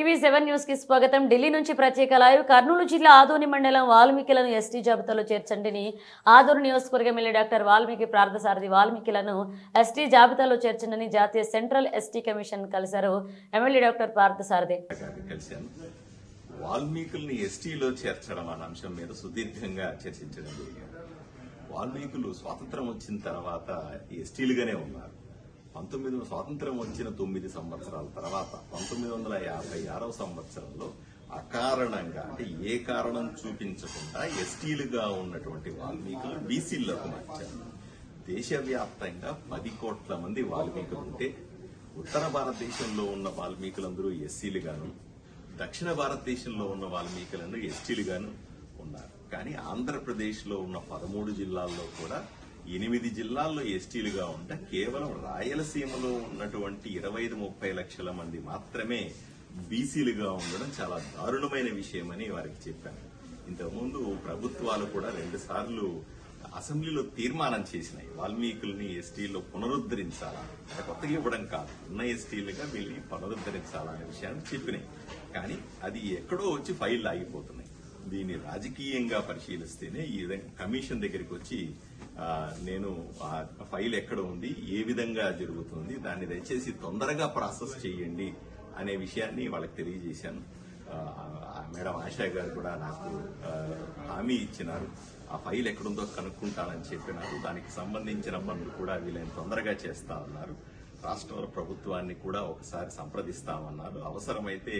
TV seven న్యూస్కి స్వాగతం. ఢిల్లీ నుంచి ప్రత్యేక లైవ్ కర్నూలు జిల్లా ఆదోని మండలం వాల్మీకిలను ఎస్టీ జాబితాలో చేర్చండిని. ఆదోని నియోజకవర్గం ఎమ్మెల్యే డాక్టర్ వాల్మీకి ప్రార్థసారథి వాల్మీకిలను ఎస్టీ జాబితాలో చేర్చండని జాతీయ సెంట్రల్ ఎస్టీ కమిషన్ కలిశారు ఎమ్మెల్యే డాక్టర్ పార్థసారథి వాల్మీకుల్ని ఎస్టీలో చేర్చడం అనే అంశం మీద సుదీర్ఘంగా చర్చించడం జరిగింది. వాల్మీకులు స్వాతంత్రం వచ్చిన తర్వాత ఎస్టీలుగానే ఉన్నారు. పంతొమ్మిది స్వాతంత్రం వచ్చిన తొమ్మిది సంవత్సరాల తర్వాత పంతొమ్మిది వందల యాభై ఆరవ సంవత్సరంలో అకారణంగా అంటే ఏ కారణం చూపించకుండా ఎస్టీలుగా ఉన్నటువంటి వాల్మీకులు బీసీలకు మార్చారు దేశవ్యాప్తంగా పది కోట్ల మంది వాల్మీకులు ఉంటే ఉత్తర భారతదేశంలో ఉన్న వాల్మీకులందరూ ఎస్సీలుగాను దక్షిణ భారతదేశంలో ఉన్న వాల్మీకులను ఎస్టీలుగాను ఉన్నారు. కానీ ఆంధ్రప్రదేశ్లో ఉన్న పదమూడు జిల్లాల్లో కూడా ఎనిమిది జిల్లాల్లో ఎస్టీలుగా ఉంటే కేవలం రాయలసీమలో ఉన్నటువంటి ఇరవై ఐదు ముప్పై లక్షల మంది మాత్రమే బీసీలుగా ఉండడం చాలా దారుణమైన విషయమని వారికి చెప్పాను. ఇంతకుముందు ప్రభుత్వాలు కూడా రెండు సార్లు అసెంబ్లీలో తీర్మానం చేసినాయి. వాల్మీకుల్ని ఎస్టీల్లో పునరుద్ధరించాలా? కొత్తగా ఇవ్వడం కాదు. ఉన్న ఎస్టీలుగా వీళ్ళని పునరుద్ధరించాలనే విషయాన్ని చెప్పినాయి. కానీ అది ఎక్కడో వచ్చి ఫైల్ ఆగిపోతుంది. దీన్ని రాజకీయంగా పరిశీలిస్తేనే ఈ విధంగా కమిషన్ దగ్గరికి వచ్చి నేను ఆ ఫైల్ ఎక్కడ ఉంది ఏ విధంగా జరుగుతుంది దాన్ని దయచేసి తొందరగా ప్రాసెస్ చేయండి అనే విషయాన్ని వాళ్ళకి తెలియజేశాను. మేడం ఆశా గారు కూడా నాకు హామీ ఇచ్చినారు. ఆ ఫైల్ ఎక్కడుందో కనుక్కుంటానని చెప్పినారు. దానికి సంబంధించిన పనులు కూడా వీళ్ళని తొందరగా చేస్తా ఉన్నారు. రాష్ట్ర ప్రభుత్వాన్ని కూడా ఒకసారి సంప్రదిస్తామన్నారు. అవసరమైతే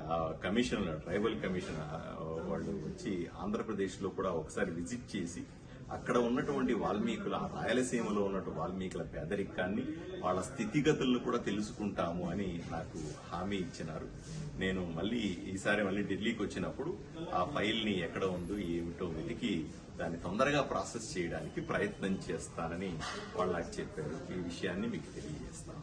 ఆ, కమిషన్ ట్రైబల్ కమిషన్ వాళ్ళు వచ్చి ఆంధ్రప్రదేశ్లో కూడా ఒకసారి విజిట్ చేసి అక్కడ ఉన్నటువంటి వాల్మీకుల ఆ రాయలసీమలో ఉన్నటువంటి వాల్మీకుల పేదరికాన్ని వాళ్ళ స్థితిగతులను కూడా తెలుసుకుంటాము అని నాకు హామీ ఇచ్చినారు. నేను మళ్ళీ ఈసారి మళ్ళీ ఢిల్లీకి వచ్చినప్పుడు ఆ ఫైల్ని ఎక్కడ ఉందో ఏమిటో వెతికి దాన్ని తొందరగా ప్రాసెస్ చేయడానికి ప్రయత్నం చేస్తానని వాళ్ళు నాకు చెప్పారు. ఈ విషయాన్ని మీకు తెలియజేస్తాను.